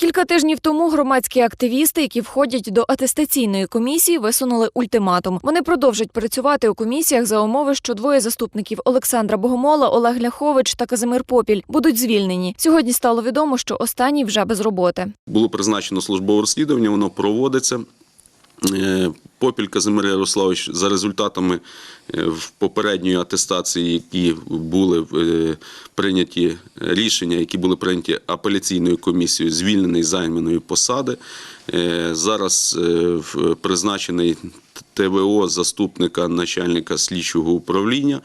Кілька тижнів тому громадські активісти, які входять до атестаційної комісії, висунули ультиматум. Вони продовжать працювати у комісіях за умови, що двоє заступників Олександра Богомола, Олег Ляхович та Казимир Попіль будуть звільнені. Сьогодні стало відомо, що останній вже без роботи. Було призначено службове розслідування, воно проводиться. Е, Попіль Казимир Ярославович за результатами е, в попередньої атестації, які були е, прийняті рішення, які були прийняті апеляційною комісією, звільнений займаної посади. Е, Зараз призначений ТВО заступника начальника слідчого управління.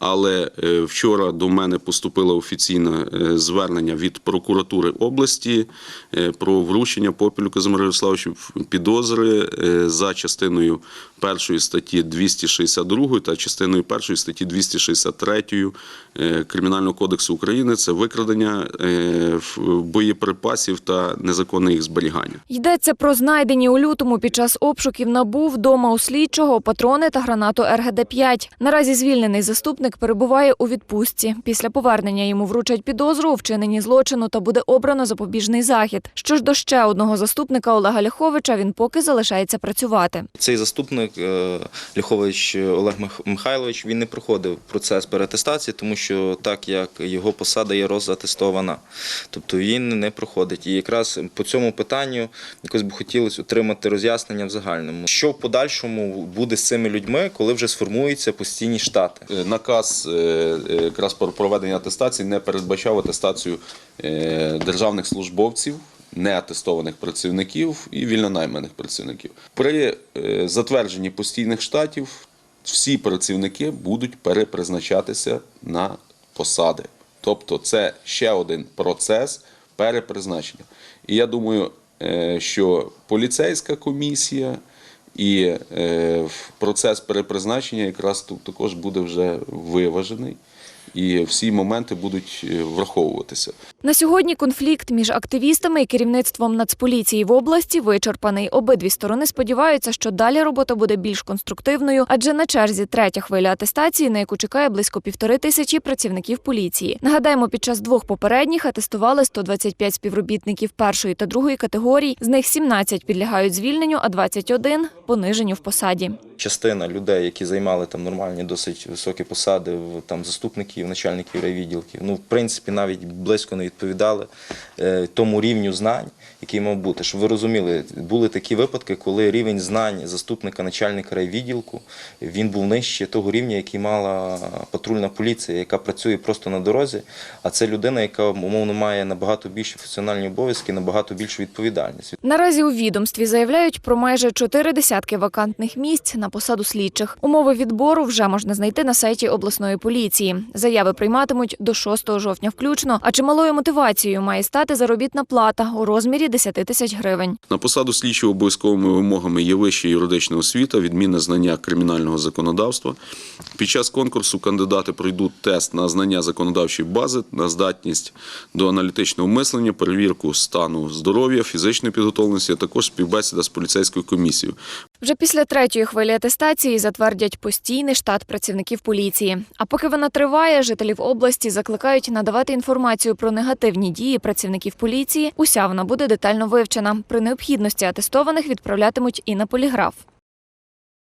Але вчора до мене поступило офіційне звернення від прокуратури області про вручення Попілю Казимиру Ярославовичу підозри за частиною першої статті 262 та частиною першої статті 263 е, Кримінального кодексу України. Це викрадення е, боєприпасів та незаконне їх зберігання. Йдеться про знайдені у лютому під час обшуків НАБУ вдома у слідчого патрони та гранату РГД-5. Наразі звільнений заступник перебуває у відпустці. Після повернення йому вручать підозру у вчиненні злочину та буде обрано запобіжний захід. Що ж до ще одного заступника Олега Ляховича, він поки залишається працювати. Цей заступник е, Ляхович Олег Михайлович він не проходив процес переатестації, тому що так як його посада є розатестована, тобто він не проходить. І якраз по цьому питанню якось би хотілося отримати роз'яснення в загальному. Що в подальшому буде з цими людьми, коли вже сформуються постійні штати? Е, Наказ е, якраз про проведення атестації не передбачав атестацію державних службовців, неатестованих працівників і вільнонайманих працівників. При е, затвердженні постійних штатів всі працівники будуть перепризначатися на посади. Тобто це ще один процес перепризначення. І я думаю, е, що поліцейська комісія і е, процес перепризначення якраз тут також буде вже виважений, і всі моменти будуть е, враховуватися. На сьогодні конфлікт між активістами і керівництвом Нацполіції в області вичерпаний. Обидві сторони сподіваються, що далі робота буде більш конструктивною, адже на черзі третя хвиля атестації, на яку чекає близько півтори тисячі працівників поліції. Нагадаємо, під час двох попередніх атестували 125 співробітників першої та другої категорій. З них 17 підлягають звільненню, а 21 – пониженню в посаді. Частина людей, які займали там нормальні досить високі посади, там заступників, начальників райвідділків, ну в принципі навіть близько не відповідали е, тому рівню знань, який мав бути. Щоб ви розуміли, були такі випадки, коли рівень знань заступника начальника райвідділку він був нижче того рівня, який мала патрульна поліція, яка працює просто на дорозі. А це людина, яка умовно має набагато більші функціональні обов'язки, набагато більшу відповідальність. Наразі у відомстві заявляють про майже чотири десятки вакантних місць на посаду слідчих. Умови відбору вже можна знайти на сайті обласної поліції. Заяви прийматимуть до 6 жовтня включно. А чималою мотивацією має стати заробітна плата у розмірі 10 тисяч гривень. На посаду слідчого обов'язковими вимогами є вища юридична освіта, відмінне знання кримінального законодавства. Під час конкурсу кандидати пройдуть тест на знання законодавчої бази, на здатність до аналітичного мислення, перевірку стану здоров'я, фізичної підготовленості, а також співбесіда з поліцейською комісією. Вже після третьої хвилі атестації затвердять постійний штат працівників поліції. А поки вона триває, жителів області закликають надавати інформацію про негативні дії працівників поліції. Уся вона буде детально вивчена. При необхідності атестованих відправлятимуть і на поліграф.